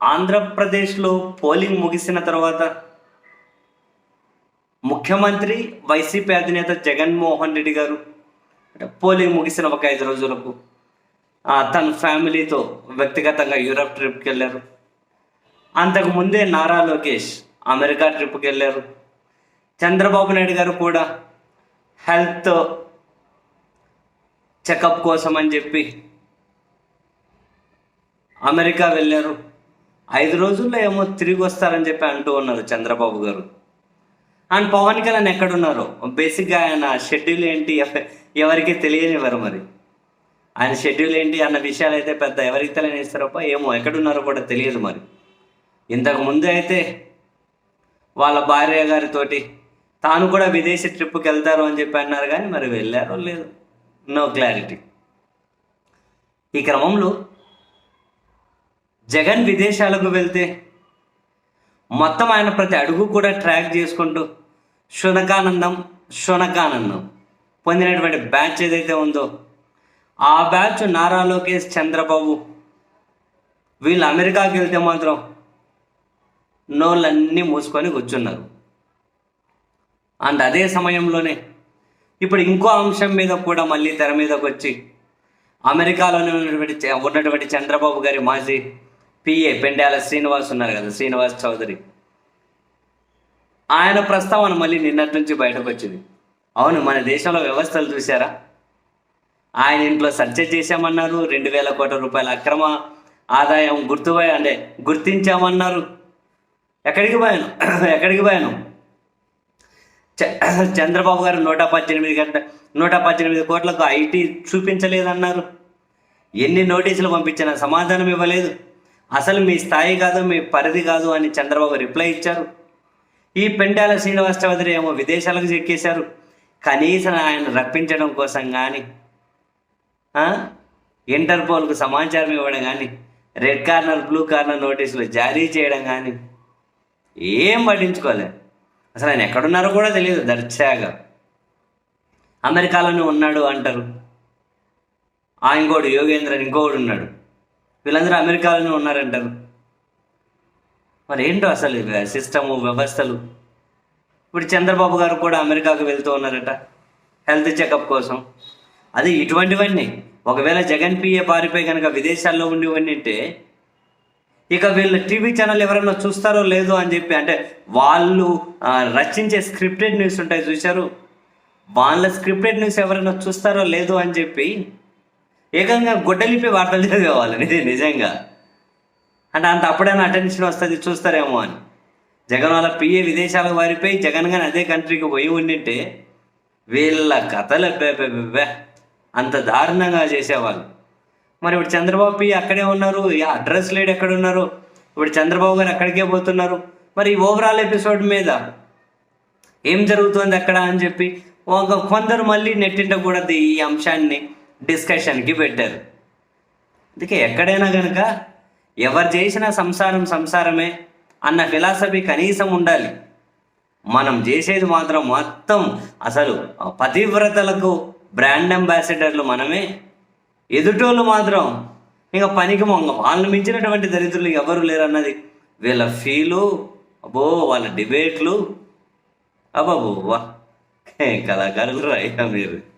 ఆంధ్రప్రదేశ్లో పోలింగ్ ముగిసిన తర్వాత ముఖ్యమంత్రి వైసీపీ అధినేత జగన్మోహన్ రెడ్డి గారు అంటే పోలింగ్ ముగిసిన ఒక ఐదు రోజులకు తన ఫ్యామిలీతో వ్యక్తిగతంగా యూరప్ ట్రిప్కి వెళ్ళారు. అంతకు ముందే నారా లోకేష్ అమెరికా ట్రిప్కి వెళ్ళారు. చంద్రబాబు నాయుడు గారు కూడా హెల్త్ చెకప్ కోసం అని చెప్పి అమెరికా వెళ్ళారు. ఐదు రోజుల్లో ఏమో తిరిగి వస్తారని చెప్పి అంటూ ఉన్నారు చంద్రబాబు గారు. అండ్ పవన్ కళ్యాణ్ ఎక్కడున్నారు? బేసిక్గా ఆయన షెడ్యూల్ ఏంటి? ఎవరికి తెలియనివ్వరు మరి. ఆయన షెడ్యూల్ ఏంటి అన్న విషయాలు అయితే పెద్ద ఎవరికి తెలియనిస్తారో ఏమో ఎక్కడున్నారో కూడా తెలియదు మరి. ఇంతకు ముందు అయితే వాళ్ళ భార్య గారితోటి తాను కూడా విదేశీ ట్రిప్కి వెళ్తారు అని చెప్పి అన్నారు కానీ మరి వెళ్ళారో లేదు? No clarity. ఈ క్రమంలో జగన్ విదేశాలకు వెళ్తే మొత్తం ఆయన ప్రతి అడుగు కూడా ట్రాక్ చేసుకుంటూ శునకానందం శునకానందం పొందినటువంటి బ్యాచ్ ఏదైతే ఉందో ఆ బ్యాచ్ నారా లోకేష్ చంద్రబాబు. వీళ్ళు అమెరికాకి వెళ్తే మాత్రం నోళ్ళన్నీ మూసుకొని కూర్చున్నారు. అండ్ అదే సమయంలోనే ఇప్పుడు ఇంకో అంశం మీద కూడా మళ్ళీ తెర మీదకి వచ్చి అమెరికాలోనే ఉన్నటువంటి ఉన్నటువంటి చంద్రబాబు గారి మాజీ పిఏ పెండాల శ్రీనివాస్ ఉన్నారు కదా శ్రీనివాస్ చౌదరి ఆయన ప్రస్తావన మళ్ళీ నిన్నటి నుంచి బయటకు వచ్చింది. అవును మన దేశంలో వ్యవస్థలు చూసారా ఆయన ఇంట్లో సర్చ చేశామన్నారు రెండు వేల కోట్ల రూపాయల అక్రమ ఆదాయం గుర్తుపోయి అంటే గుర్తించామన్నారు. ఎక్కడికి పోయాను? ఎక్కడికి పోయాను? చ- చంద్రబాబు గారు నూట పద్దెనిమిది గంట నూట పద్దెనిమిది కోట్లకు ఐటీ చూపించలేదన్నారు. ఎన్ని నోటీసులు పంపించినా సమాధానం ఇవ్వలేదు. అసలు మీ స్థాయి కాదు మీ పరిధి కాదు అని చంద్రబాబు రిప్లై ఇచ్చారు. ఈ పెండాల శ్రీనివాస్ చౌదరి ఏమో విదేశాలకు చెక్కేశారు. కనీసం ఆయన రప్పించడం కోసం కానీ ఇంటర్పోల్కు సమాచారం ఇవ్వడం కానీ రెడ్ కార్నర్ బ్లూ కార్నర్ నోటీసులు జారీ చేయడం కానీ ఏం పట్టించుకోలే. అసలు ఆయన ఎక్కడున్నారో కూడా తెలియదు దర్చాగా అమెరికాలోనే ఉన్నాడు అంటారు. ఆ ఇంకోడు యోగేంద్ర ఇంకోడు ఉన్నాడు. వీళ్ళందరూ అమెరికాలోనే ఉన్నారంటారు. మరి ఏంటో అసలు సిస్టము వ్యవస్థలు? ఇప్పుడు చంద్రబాబు గారు కూడా అమెరికాకు వెళ్తూ ఉన్నారట హెల్త్ చెకప్ కోసం. అది ఇటువంటివన్నీ. ఒకవేళ జగన్ పిఏ పారిపోయి కనుక విదేశాల్లో ఉండేవన్నీ అంటే ఇక వీళ్ళు టీవీ ఛానల్ ఎవరైనా చూస్తారో లేదో అని చెప్పి అంటే వాళ్ళు రచించే స్క్రిప్టెడ్ న్యూస్ ఉంటాయి చూశారు. వాళ్ళ స్క్రిప్టెడ్ న్యూస్ ఎవరైనా చూస్తారో లేదో అని చెప్పి ఏకంగా గుడ్డలిపి వార్తలు చదివేవాళ్ళు ఇది నిజంగా. అంటే అంత అప్పుడైనా అటెన్షన్ వస్తుంది చూస్తారేమో అని. జగన్ వాళ్ళ పిఏ విదేశాలకు వారిపోయి జగన్ గాని అదే కంట్రీకి పోయి ఉండింటే వీళ్ళ కథలు అబ్బే అంత దారుణంగా చేసేవాళ్ళు. మరి ఇప్పుడు చంద్రబాబు పిఏ అక్కడే ఉన్నారు అడ్రస్ లేడు ఎక్కడ ఉన్నారు ఇప్పుడు చంద్రబాబు గారు అక్కడికే పోతున్నారు. మరి ఈ ఓవరాల్ ఎపిసోడ్ మీద ఏం జరుగుతుంది అక్కడ అని చెప్పి ఒక కొందరు మళ్ళీ నెట్టింట కూడా ఈ అంశాన్ని డిస్కషన్కి పెట్టారు. అందుకే ఎక్కడైనా కనుక ఎవరు చేసిన సంసారం సంసారమే అన్న ఫిలాసఫీ కనీసం ఉండాలి. మనం చేసేది మాత్రం మొత్తం అసలు పతివ్రతలకు బ్రాండ్ అంబాసిడర్లు మనమే. ఎదుటోళ్ళు మాత్రం ఇంకా పనికి మొంగ వాళ్ళని మించినటువంటి దరిద్రులు ఎవరు లేరు అన్నది వీళ్ళ ఫీలు అబ్బో వాళ్ళ డిబేట్లు. అబ్బాబో వా కళాకారులు రాయ మీరు.